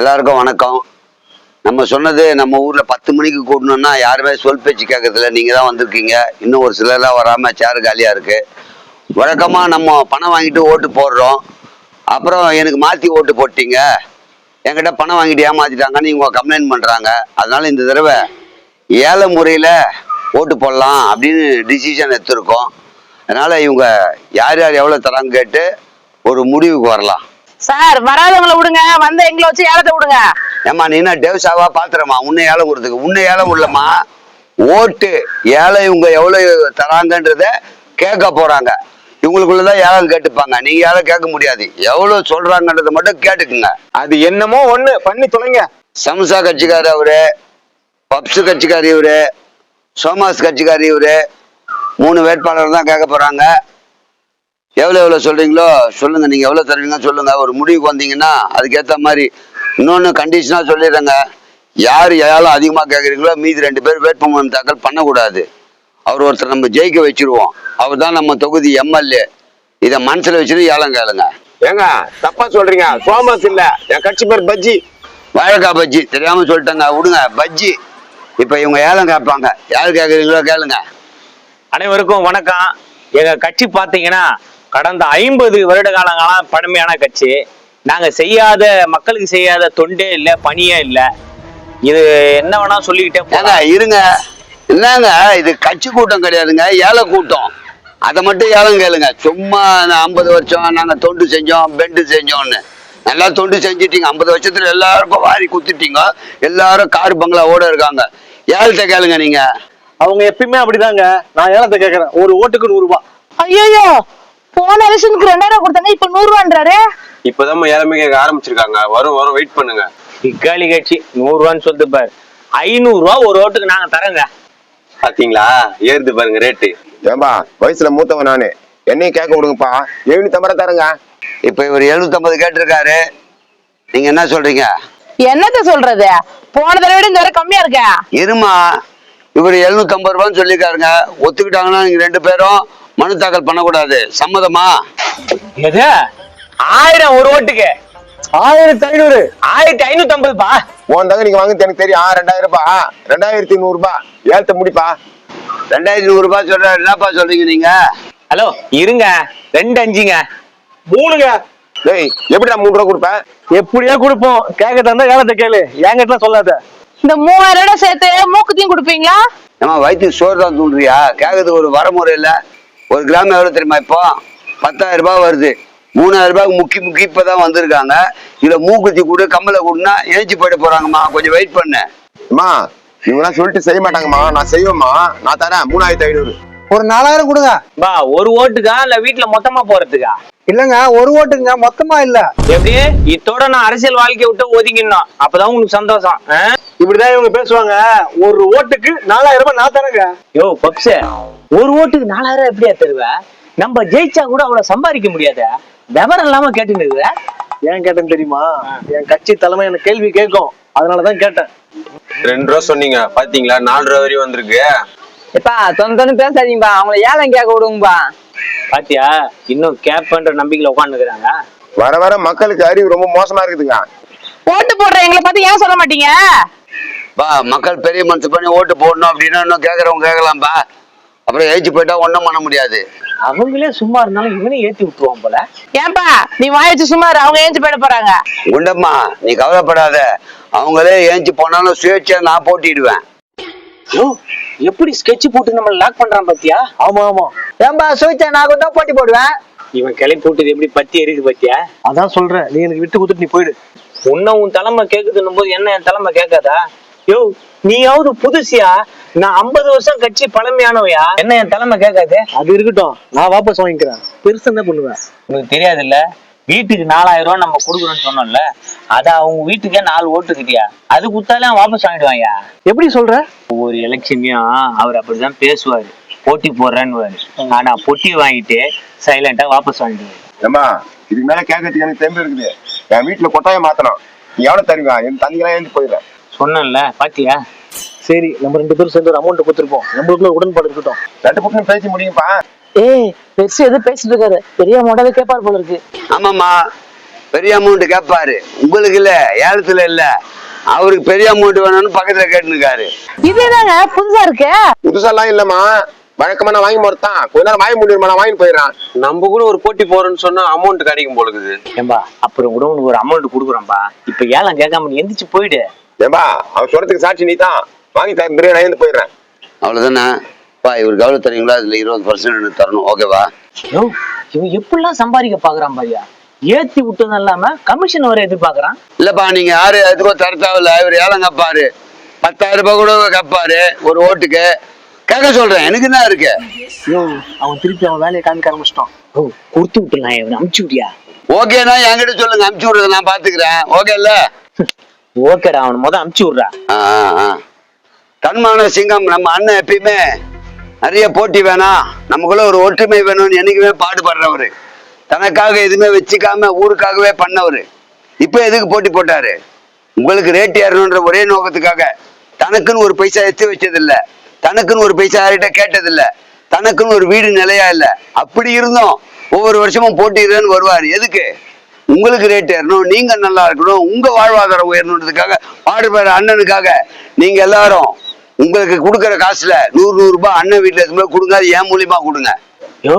எல்லாருக்கும் வணக்கம். நம்ம சொன்னது நம்ம ஊரில் பத்து மணிக்கு கூடணும்னா யாருமே சொல் பேச்சு கேட்கறதில்ல. நீங்கள் தான் வந்திருக்கீங்க. இன்னும் ஒரு சிலர்லாம் வராமல் சேர் காலியாக இருக்குது வழக்கமாக நம்ம பணம் வாங்கிட்டு ஓட்டு போடுறோம். அப்புறம் எனக்கு மாற்றி ஓட்டு போட்டீங்க. என்கிட்ட பணம் வாங்கிட்டு ஏமாற்றிட்டாங்கன்னு இவங்க கம்ப்ளைண்ட் பண்ணுறாங்க அதனால் இந்த தடவை ஏழை முறையில் ஓட்டு போடலாம் அப்படின்னு டிசிஷன் எடுத்திருக்கோம். அதனால் இவங்க யார் யார் எவ்வளோ தராங்க கேட்டு ஒரு முடிவுக்கு வரலாம். சார் வராதவங்கள விடுங்க. வந்த எங்களை வச்சு ஏலத்தை விடுங்க. ஏம்மா நீ என்ன டேவ்ஸாவா பாத்துறமா உன்னை ஏலம் கொடுத்துக்கு. உன்னை ஏலம் விடலம்மா. ஓட்டு ஏழை இவங்க எவ்வளவு தராங்கன்றத கேட்க போறாங்க. இவங்களுக்குள்ளதான் ஏலம் கேட்டுப்பாங்க. நீங்க ஏலம் கேட்க முடியாது. எவ்வளவு சொல்றாங்கன்றத மட்டும் கேட்டுக்குங்க. அது என்னமோ ஒண்ணு. பண்ணி தொலைங்க. சம்சா கட்சிக்காரு அவரு பப்ஸ் கட்சிக்காரி இவரு சோமாஸ் கட்சிக்காரி இவரு மூணு வேட்பாளர் தான் கேட்க போறாங்க. எவ்வளோ எவ்வளோ சொல்றீங்களோ சொல்லுங்க. நீங்க எவ்வளோ தருவீங்க சொல்லுங்க. ஒரு முடிவுக்கு வந்தீங்கன்னா அதுக்கேற்ற மாதிரி இன்னொன்று கண்டிஷனாக சொல்லிடுறேங்க. யார் ஏழம் அதிகமாக கேட்குறீங்களோ மீதி ரெண்டு பேர் வேட்புமனு தாக்கல் பண்ணக்கூடாது. அவர் ஒருத்தர் நம்ம ஜெயிக்க வச்சிருவோம். அவர் தான் நம்ம தொகுதி எம்எல்ஏ இதை மனசில் வச்சுட்டு ஏலம் கேளுங்க. ஏங்க தப்பா சொல்றீங்க. சோமஸ் இல்ல. என் கட்சி பேர் பஜ்ஜி. வாழைக்காய் பஜ்ஜி. தெரியாம சொல்லிட்டேங்க. விடுங்க பஜ்ஜி. இப்போ இவங்க ஏலம் கேட்பாங்க. யார் கேட்குறீங்களோ கேளுங்க. அனைவருக்கும் வணக்கம். எங்க கட்சி பாத்தீங்கன்னா கடந்த ஐம்பது வருட காலங்களாம் பழமையான கட்சி. நாங்க செய்யாத மக்களுக்கு செய்யாத தொண்டே இல்ல பணியே இல்ல. இது என்ன வேணா சொல்லிக்கிட்டே இருங்க. என்னங்க இது கட்சி கூட்டம் கிடையாதுங்க ஏழை கூட்டம். அதை மட்டும் ஏலம் கேளுங்க. சும்மா ஐம்பது வருஷம் நாங்க தொண்டு செஞ்சோம் பெண்டு செஞ்சோம்னு. நல்லா தொண்டு செஞ்சிட்டீங்க. ஐம்பது வருஷத்துல எல்லாருக்கும் வாரி குத்துட்டீங்க. எல்லாரும் கார் பங்களாவோட இருக்காங்க. ஏழத்தை கேளுங்க நீங்க. அவங்க எப்பயுமே அப்படிதாங்க. நான் ஏலத்தை கேக்குறேன். ஒரு ஓட்டுக்கு நூறு ரூபாய். ஐயோ போன எலெக்ஷனுக்கு ரெண்டாயிரம் கொடுத்தாங்க இப்ப நூறு ரூபான்றாரு இப்பதான் ஏழமே கேட்க ஆரம்பிச்சிருக்காங்க. வரும் வரும் வெயிட் பண்ணுங்க. இக்காலி கட்சி நூறு ரூபான்னு சொல்லிட்டு பாரு. ஐநூறு ரூபா ஒரு ஓட்டுக்கு நாங்க தரேங்க. பாத்தீங்களா? ஏறுது பாருங்க ரேட்டு ஏம்பா வயசுல மூத்தவன் நானு. என்னையும் கேட்க விடுங்கப்பா. எழுநூத்தி ஐம்பது ரூபா தரேங்க. இப்ப இவர் எழுநூத்தம்பது கேட்டிருக்காரு. நீங்க என்ன சொல்றீங்க? என்னத்த சொல்றது? போன தடவை விட இந்த வரை கம்மியா இருக்க. இருமா இவர் எழுநூத்தம்பது ரூபான்னு சொல்லியிருக்காருங்க. ஒத்துக்கிட்டாங்கன்னா நீங்க ரெண்டு பேரும் மனு தாக்கல் பண்ணக்கூடாது. சம்மதமா? எது ஆயிரம் ஒரு ஓட்டுக்கு. ஆயிரத்தி ஐநூறு. ஆயிரத்தி ஐநூத்தி ஐம்பதுப்பா உன் தங்க நீங்க வாங்க எனக்கு தெரியும். ஆ, ரெண்டாயிரம் ரூபாய் ரெண்டாயிரத்தி நூறு ரூபாய் ஏழத்தை முடிப்பா. ரெண்டாயிரத்தி நூறு ரூபாய் சொல்றாரு என்னப்பா சொல்றீங்க நீங்க? ஹலோ இருங்க. ரெண்டு அஞ்சுங்க. மூணுங்க. டேய் எப்படிடா மூணு ரூபா கொடுப்பேன் எப்படியா கொடுப்போம். கேட்க தந்தா ஏலத்தை கேளு. என்கிட்ட சொல்லாத. இந்த மூவாயிரம் ரூபாய் சேர்த்து மூக்குத்தையும் கொடுப்பீங்களா? ஏமா வயிற்றுக்கு சோறு தான் தூண்டுறியா? கேட்கறதுக்கு ஒரு வரமுறை இல்ல. ஒரு கிராம் எவ்வளவு தெரியுமா இப்போ? பத்தாயிரம் ரூபாய் வருது. மூணாயிரம் ரூபாய்க்கு முக்கி முக்கி இப்பதான் வந்திருக்காங்க. இதுல மூக்குத்தி கூட கம்மலை கூடனா ஏஞ்சி போயிட போறாங்கம்மா. கொஞ்சம் வெயிட் பண்ணு. அம்மா இவங்களாம் சொல்லிட்டு செய்ய மாட்டாங்கம்மா. நான் செய்வேம்மா. நான் தரேன். மூணாயிரத்தி ஐநூறு. ஒரு நாலாயிரம் கொடுங்க. பா ஒரு ஓட்டுக்கா இல்ல வீட்டுல மொத்தமா போறதுக்கா? இல்லங்க ஒரு ஓட்டுங்க மொத்தமா இல்ல. எப்படி? இத்தோட நான் அரசியல் வாழ்க்கைய விட்டு ஒதுங்கிடணும் அப்பதான் உங்களுக்கு சந்தோஷம்? இப்படிதான் இவங்க பேசுவாங்க. ஒரு ஓட்டுக்கு நாலாயிரம் ரூபாய் நான் தரேங்க. யோ பப்ஸ் ஒரு ஓட்டுக்கு நாலாயிரம் எப்படியா தருவ? நம்ம ஜெயிச்சா கூட அவ்வளவு சம்பாதிக்க முடியாத. விவரம் இல்லாம கேட்டுன்னு இருக்கிற ஏன் கேட்டேன்னு தெரியுமா? என் கட்சி தலைமை எனக்கு கேள்வி கேட்கும். அதனாலதான் கேட்டேன். ரெண்டு ரூபா சொன்னீங்க. பாத்தீங்களா? நாலு ரூபா வரையும் வந்திருக்கு. எப்பா தொந்த தொன்னு பேசாதீங்கப்பா அவங்கள ஏலம் கேட்க விடுங்கப்பா. பாத்தியா இன்னும் கேப்ன்ற நம்பிக்கையில உட்காந்துக்கிறாங்க வர வர மக்களுக்கு அறிவு ரொம்ப மோசமா இருக்குதுங்க. ஓட்டு போடுற எங்களை பார்த்து ஏன் சொல்ல மாட்டீங்க? பா மக்கள் பெரிய மனசு பண்ணி ஓட்டு போடணும் அப்படின்னா இன்னும் கேட்கறவங்க கேட்கலாம்ப்பா அப்புறம் ஏஞ்சி போயிட்டா ஒன்றும் பண்ண முடியாது. அவங்களே சும்மா இருந்தாலும் இவனே ஏத்தி விட்டுருவான் போல. ஏன்பா நீ வாய வச்சு சும்மா இரு, அவங்க ஏஞ்சி போயிட போறாங்க. குண்டம்மா நீ கவலைப்படாத. அவங்களே ஏஞ்சி போனாலும் சுயேட்சையா நான் போட்டிடுவேன் எப்படி ஸ்கெட்ச் போட்டு நம்ம லாக் பண்றான் பாத்தியா? ஆமா ஆமா. ஏன்பா சுவிச்சா நான் கூட போட்டி போடுவேன். இவன் கிளை போட்டது எப்படி பத்தி எரியுது பாத்தியா? அதான் சொல்றேன். நீ எனக்கு விட்டு கொடுத்துட்டு நீ போயிடு. உன்ன உன் தலைமை கேக்குதுன்னும் போது என்ன என் தலைமை கேட்காதா? யோ நீயாவது புதுசியா? நான் ஐம்பது வருஷம் கட்சி பழமையானவையா? என்ன என் தலைமை கேட்காது? அது இருக்கட்டும். நான் வாபஸ் வாங்கிக்கிறேன். பெருசு என்ன பண்ணுவேன்? உனக்கு தெரியாது இல்ல வீட்டுக்கு நாலாயிரம் ரூபாய் நம்ம கொடுக்குறோம்னு சொன்னோம்ல அத அவங்க வீட்டுக்கே நாலு ஓட்டு கிட்டியா அது குத்தாலே அவன் வாபஸ் வாங்கிடுவாங்க எப்படி சொல்ற? ஒவ்வொரு எலெக்ஷன்லயும் அவர் அப்படிதான் பேசுவாரு. போட்டி போடுறேன்னு ஆனா பொட்டி வாங்கிட்டு சைலண்டா வாபஸ் வாங்கிடுவாரு. ஏம்மா இதுக்கு மேல கேட்கறதுக்கு எனக்கு தெம்பு இருக்குது. என் வீட்டுல கொட்டாயம் மாத்தணும். நீ எவ்வளவு தருவீங்க என் தந்திலாம் ஏந்து போயிடுறேன். சொன்னேன்ல பாத்தியா? சரி நம்ம ரெண்டு பேரும் சேர்ந்து ஒரு அமௌண்ட் கொடுத்துருப்போம். நம்மளுக்குள்ள உடன்பாடு இருக்கட்டும். ரெண்டு பக்கம் பேசி முடியும்ப்பா ஏய் பெருசு எது பேசிட்டு இருக்காரு. பெரிய மாடல கேப்பார் போல இருக்கு. ஆமாம்மா. பெரிய அமௌண்ட் கேட்பாரு உங்களுக்கு இல்ல ஏலத்துல இல்ல. அவருக்கு பெரிய அமௌண்ட் வேணும்னு பக்கத்துல கேட்டுருக்காரு இதேதாங்க புதுசா இருக்கு? புதுசாலாம் இல்லம்மா. வழக்கமா நான் வாங்கி போறதான் கொஞ்ச நேரம் வாங்கி முடியுமா? நான் வாங்கி போயிடுறேன். நம்ம கூட ஒரு போட்டி போறோம்னு சொன்னா அமௌண்ட் கிடைக்கும் போல இருக்குது ஏம்பா அப்புறம் கூட உனக்கு ஒரு அமௌண்ட் கொடுக்குறோம்பா. இப்ப ஏலம் கேட்காம நீ எந்திரிச்சு போயிடு. ஏம்பா அவன் சொல்றதுக்கு சாட்சி நீ தான் வாங்கி தரேன் நான் எழுந்து போயிடுறேன். அவ்வளவுதானே? பா இவருக்கு எவ்வளவு தரீங்களோ அதுல இருபது பர்சன்ட் தரணும். ஓகேவா யோ இவன் எப்படிலாம் சம்பாதிக்க பாக்குறான் பாரியா ஏத்தி விட்டதும் இல்லாம கமிஷன் வர எதிர்பார்க்கறான். இல்லப்பா நீங்க யாரு? எதுக்கும் தர தேவையில்ல. இவர் ஏலம் கப்பாரு. பத்தாயிரம் ரூபாய் கூட கப்பாரு. ஒரு ஓட்டுக்கு. கேட்க சொல்றேன். எனக்கு என்ன இருக்கு? அவன் திருப்பி அவன் வேலையை காமிக்க ஆரம்பிச்சிட்டான். ஓ கொடுத்து விட்டுலாம் இவன் அமுச்சு விட்டியா? ஓகேனா என்கிட்ட சொல்லுங்க. அனுப்பிச்சு விடுறத நான் பாத்துக்கிறேன். ஓகே இல்ல ஓகேடா அவன் முத அமுச்சு விடுறா. ஆ, ஆ. தன்மான சிங்கம் நம்ம அண்ணன் எப்பயுமே நிறைய போட்டி வேணாம் நமக்குள்ள ஒரு ஒற்றுமை வேணும்னு என்னைக்குமே பாடுபடுறவர். தனக்காக எதுவுமே வச்சுக்காம ஊருக்காகவே பண்ணவர். இப்போ எதுக்கு போட்டி போட்டாரு? உங்களுக்கு ரேட் ஏறணுன்ற ஒரே நோக்கத்துக்காக. தனக்குன்னு ஒரு பைசா எடுத்து வச்சதில்ல. தனக்குன்னு ஒரு பைசா யார்கிட்ட கேட்டதில்ல. தனக்குன்னு ஒரு வீடு நிலையா இல்லை. அப்படி இருந்தோம். ஒவ்வொரு வருஷமும் போட்டிடுறேன்னு வருவார். எதுக்கு? உங்களுக்கு ரேட் ஏறணும் நீங்க நல்லா இருக்கணும் உங்க வாழ்வாதாரம் உயரணுன்றதுக்காக பாடுபடுற அண்ணனுக்காக நீங்க எல்லாரும் உங்களுக்கு கொடுக்குற காசுல நூறு நூறு ரூபாய் அண்ணன் வீட்டுல இருக்கும்போது கொடுங்க அது என் மூலியமா கொடுங்க. யோ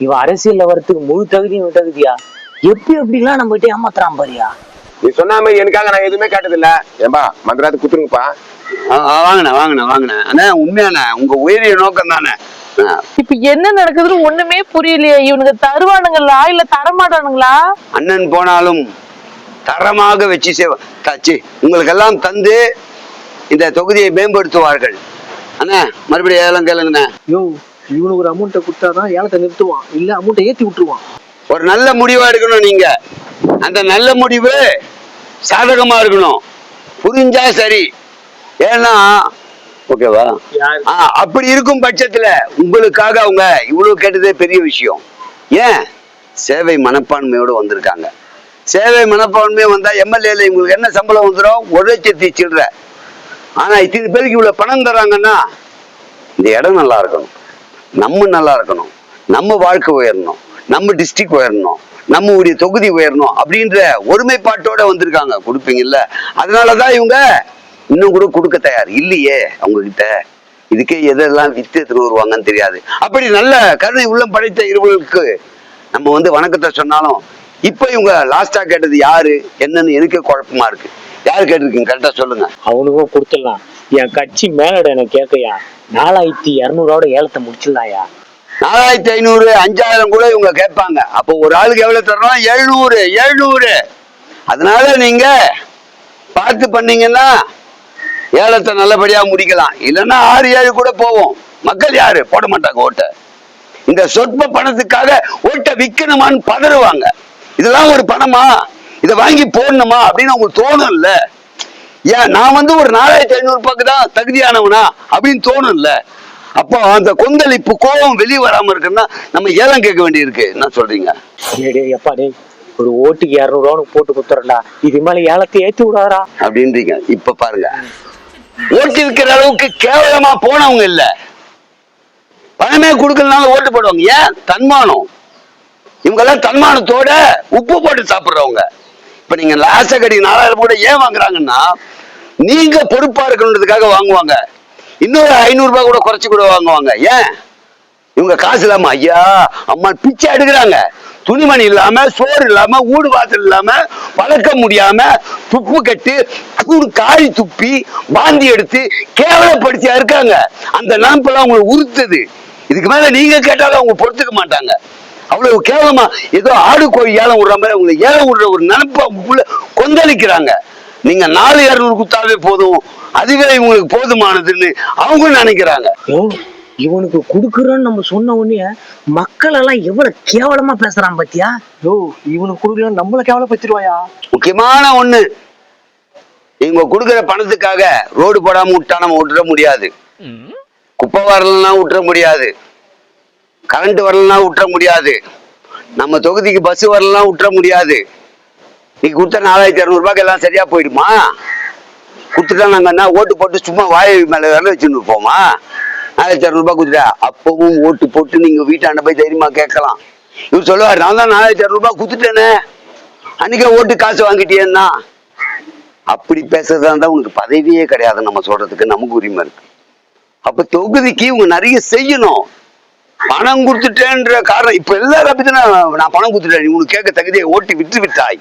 இவன் அரசியல்ல வரத்துக்கு முழு தகுதியும் தகுதியா எப்படி எப்படிலாம் நம்ம கிட்ட ஏமாத்துறான் பாரியா? நீ சொன்ன மாதிரி எனக்காக நான் எதுவுமே கேட்டதில்ல. ஏம்பா மந்திராத்து குத்துருங்கப்பா ஆ, ஆ, வாங்கண்ணே வாங்கண்ணே வாங்கண்ணே அண்ணா உண்மையாண்ணே உங்க உயரிய நோக்கம் தானே. இப்ப என்ன நடக்குதுன்னு ஒண்ணுமே புரியலையே. இவனுக்கு தருவானுங்களா இல்ல தரமாட்டானுங்களா? அண்ணன் போனாலும் தரமாக வச்சு சேவ தாச்சு உங்களுக்கெல்லாம் தந்து இந்த தொகுதியை மேம்படுத்துவார்கள். அண்ணா மறுபடியும் ஏலம் கேளுங்கண்ணே. ஐயோ இவனுக்கு ஒரு அமௌண்ட்டை கொடுத்தாதான் ஏலத்தை நிறுத்துவான். இல்ல அமௌண்ட்டை ஏத்தி விட்டுருவான். ஒரு நல்ல முடிவா எடுக்கணும் நீங்க. அந்த நல்ல முடிவு சாதகமா இருக்கணும். புரிஞ்சா சரி. ஏன்னா ஓகேவா? ஆ, அப்படி இருக்கும் பட்சத்துல உங்களுக்காக அவங்க இவ்வளவு கேட்டதே பெரிய விஷயம். ஏன்? சேவை மனப்பான்மையோட வந்திருக்காங்க. சேவை மனப்பான்மை வந்தா எம்எல்ஏல உங்களுக்கு என்ன சம்பளம் வந்துடும் ஒரு லட்சத்தி சில்லற. ஆனா இத்தனை பேருக்கு இவ்வளவு பணம் தராங்கன்னா இந்த இடம் நல்லா இருக்கணும். நம்ம நல்லா இருக்கணும். நம்ம வாழ்க்கை உயரணும். நம்ம டிஸ்ட்ரிக்ட் உயரணும். நம்ம உடைய தொகுதி உயரணும் அப்படின்ற ஒருமைப்பாட்டோட வந்திருக்காங்க. கொடுப்பீங்கல்ல? அதனாலதான் இவங்க இன்னும் கூட கொடுக்க தயார். இல்லையே அவங்க கிட்ட இதுக்கே எதெல்லாம் வித்து எடுத்துட்டு வருவாங்கன்னு தெரியாது. அப்படி நல்ல கருணை உள்ளம் படைத்த இருவர்களுக்கு நம்ம வந்து வணக்கத்தை சொன்னாலும் இப்ப இவங்க லாஸ்டா கேட்டது யாரு? என்னன்னு எனக்கே குழப்பமா இருக்கு. யாரு கேட்டிருக்கீங்க? கரெக்டா சொல்லுங்க. அவனுக்கும் கொடுத்துடலாம். என் கட்சி மேலட எனக்கு கேட்கையா? நாலாயிரத்தி இரநூறுவோட ஏலத்தை முடிச்சிடலாயா? நாலாயிரத்தி ஐநூறு அஞ்சாயிரம் கூட இவங்க கேட்பாங்க. அப்போ ஒரு ஆளுக்கு எவ்வளவு தர்றோம் எழுநூறு எழுநூறு. அதனால நீங்க பார்த்து பண்ணீங்கன்னா ஏலத்தை நல்லபடியா முடிக்கலாம். இல்லைன்னா ஆறு ஏழு கூட போவோம். மக்கள் யாரு? போட மாட்டாங்க ஓட்டை. இந்த சொற்ப பணத்துக்காக ஓட்டை விற்கணுமான்னு பதறுவாங்க. இதெல்லாம் ஒரு பணமா? இதை வாங்கி போடணுமா அப்படின்னு அவங்களுக்கு தோணும்ல. ஏன் நான் வந்து ஒரு நாலாயிரத்தி ஐநூறு ரூபாய்க்கு தான் தகுதியானவனா அப்படின்னு தோணும்ல. அப்போ அந்த கொந்தளிப்பு கோபம் வெளியே வராம இருக்குன்னா நம்ம ஏலம் கேட்க வேண்டியிருக்கு. என்ன சொல்றீங்க? எப்பா ஒரு ஓட்டுக்கு இரநூறுவான்னு போட்டு குத்துறா இது மேல ஏலத்தை ஏத்தி விடாதா அப்படின்றீங்க. இப்ப பாருங்க. ஓட்டு இருக்கிற அளவுக்கு கேவலமா போனவங்க இல்ல. பணமே கொடுக்கறதுனால ஓட்டு போடுவாங்க. ஏன்? தன்மானம். இவங்க எல்லாம் தன்மானத்தோட உப்பு போட்டு சாப்பிடுறவங்க. இப்ப நீங்க லாச கடி நாலாயிரம் கூட ஏன் வாங்குறாங்கன்னா நீங்க பொறுப்பா இருக்கணுன்றதுக்காக வாங்குவாங்க. இன்னொரு ஐநூறு ரூபாய் கூட குறைச்சு கூட வாங்குவாங்க. ஏன்? இவங்க காசு இல்லாம ஐயா அம்மா பிச்சை எடுக்கிறாங்க. துணிமணி இல்லாம சோறு இல்லாம ஊடு வாசல் இல்லாம வளர்க்க முடியாம துப்பு கட்டி காய் துப்பி வாந்தி எடுத்து கேவலப்படுத்தியா இருக்காங்க. அந்த நாம்பெல்லாம் அவங்களை உறுத்துது இதுக்கு மேல நீங்க கேட்டாலும் அவங்க பொறுத்துக்க மாட்டாங்க. அவ்வளவு கேவலமா ஏதோ ஆடு கோழி ஏலம் விடுற மாதிரி அவங்களை ஏலம் விடுற ஒரு நினப்பு அவங்களுக்குள்ள கொந்தளிக்கிறாங்க. நீங்க நாலு இரநூறு குத்தாவே போதும். அதுவே இவங்களுக்கு போதுமானதுன்னு அவங்க நினைக்கிறாங்க. இவனுக்கு குடுக்குறோன்னு நம்ம சொன்ன உடனே மக்கள் எல்லாம் எவ்வளவு கேவலமா பேசுறான் பாத்தியா? யோ இவனுக்கு கொடுக்கலாம் நம்மள கேவலப்படுத்திடுவாயா? முக்கியமான ஒண்ணு இவங்க கொடுக்குற பணத்துக்காக ரோடு போடாம விட்டா நம்ம விட்டுற முடியாது. குப்பை வரலன்னா விட்டுற முடியாது. கரண்ட் வரலன்னா விட்டுற முடியாது. நம்ம தொகுதிக்கு பஸ் வரலன்னா விட்டுற முடியாது. நீ கொடுத்த நாலாயிரத்தி இரநூறுபாய்க்கு எல்லாம் சரியா போயிடுமா? கொடுத்துட்டா நாங்கள் என்ன ஓட்டு போட்டு சும்மா வாய் மேலே வேலை வச்சுன்னு போமா நாலாயிரத்தி இரநூறுபா கொடுத்துட்டா அப்பவும் ஓட்டு போட்டு நீங்கள் வீட்டாண்ட போய் தைரியமாக கேட்கலாம். இவர் சொல்லுவார் நான் தான் நாலாயிரத்தி இரநூறுபா கொடுத்துட்டேனே. அன்னைக்கே ஓட்டு காசு வாங்கிட்டேன்னா அப்படி பேசுறதா இருந்தால் உனக்கு பதவியே கிடையாது நம்ம சொல்றதுக்கு நமக்கு உரிமை இருக்கு. அப்போ தொகுதிக்கு இவங்க நிறைய செய்யணும். பணம் கொடுத்துட்டேன்ற காரணம் இப்ப எல்லாரும் அப்படித்தானே நான் பணம் கொடுத்துட்டேன். நீ உனக்கு கேட்க தகுதியை ஓட்டு விற்று விட்டாய்.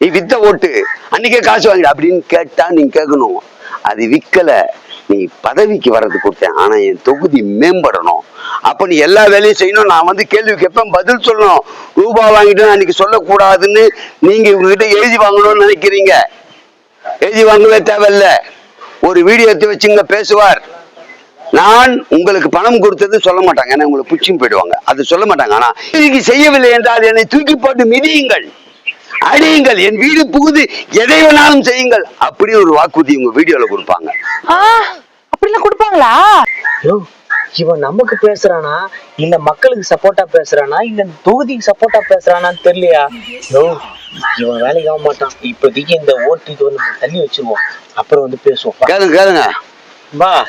நீ வித்த ஓட்டு அன்னைக்கே காசு வாங்கிடு அப்படின்னு கேட்டா நீங்க கேட்கணும். அது விக்கல. நீ பதவிக்கு வர்றது கொடுத்தேன். ஆனா என் தொகுதி மேம்படணும். அப்ப நீ எல்லா வேலையும் செய்யணும். நான் வந்து கேள்வி கேட்பேன் பதில் சொல்லணும். ரூபா வாங்கிட்டு அன்னைக்கு சொல்லக்கூடாதுன்னு நீங்க இவங்ககிட்ட எழுதி வாங்கணும்னு நினைக்கிறீங்க. எழுதி வாங்கவே தேவையில்ல. ஒரு வீடியோ எடுத்து வச்சுங்க பேசுவார். நான் உங்களுக்கு பணம் கொடுத்தது சொல்ல மாட்டாங்க. ஏன்னா உங்களை புச்சியும் போயிடுவாங்க. அது சொல்ல மாட்டாங்க. ஆனா இன்னைக்கு செய்யவில்லை என்றால் என்னை தூக்கி போட்டு மிதியுங்கள். அடியுங்கள். என் வீடு புகுது எதை வேணாலும் செய்யுங்கள். அப்படி ஒரு வாக்குறுதி உங்க வீடியோல கொடுப்பாங்க. ஆ, அப்படிலாம் கொடுப்பாங்களா? யோ, இவன் நமக்கு பேசுறானா? இல்ல மக்களுக்கு சப்போர்ட்டா பேசுறானா? இல்ல இந்த தொகுதிக்கு சப்போர்ட்டா பேசுறானான்னு தெரியலையா? யோ இவன் வேலைக்கு ஆக மாட்டான். இப்போதைக்கு இந்த ஓட்டு இது வந்து தள்ளி வச்சிருவோம். அப்புறம் வந்து பேசுவோம். கேளுங்க கேளுங்க. வா.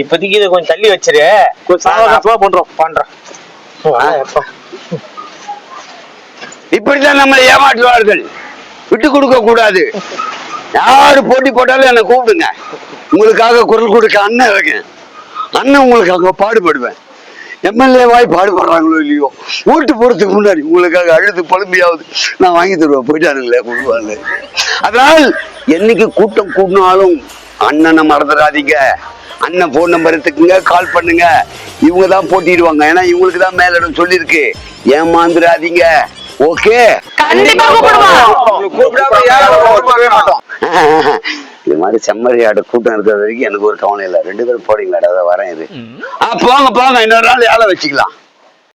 இப்போதைக்கு இதை கொஞ்சம் தள்ளி வச்சிரு. கொஞ்சம் சாவகாசமா பண்றோம். பண்றோம். இப்படித்தான் நம்மளை ஏமாற்றுவார்கள். விட்டு கொடுக்க கூடாது. யாரு போட்டி போட்டாலும் என்னை கூப்பிடுங்க. உங்களுக்காக குரல் கொடுக்க அண்ணன் இருக்கேன். அண்ணன் உங்களுக்காக பாடுபடுவேன். எம்எல்ஏ வாய் பாடுபடுறாங்களோ இல்லையோ ஓட்டு போறதுக்கு முன்னாடி உங்களுக்காக அழுது பழும்பியாவது நான் வாங்கி தருவேன். போயிட்டானுங்களே கொடுவாங்க அதனால் என்னைக்கு கூட்டம் கூட்டினாலும் அண்ணனை மறந்துடாதீங்க. அண்ணன் போன் நம்பர் எடுத்துக்குங்க கால் பண்ணுங்க. இவங்க தான் போட்டிடுவாங்க. ஏன்னா இவங்களுக்கு தான் மேலிடம் சொல்லியிருக்கு. ஏமாந்துடாதீங்க. ஓகே கண்டிப்பா கூப்பிடுவோம். கூப்பிடாம யாரும் கூப்பிடவே மாட்டோம் இது மாதிரி செம்மறியாடு கூட்டம் இருக்கிற வரைக்கும் எனக்கு ஒரு கவலை இல்லை. ரெண்டு பேரும் போறீங்களாடா? அதான் வரேன் இது. ஆ போங்க போங்க. இன்னொரு நாள் வேலை வச்சுக்கலாம்?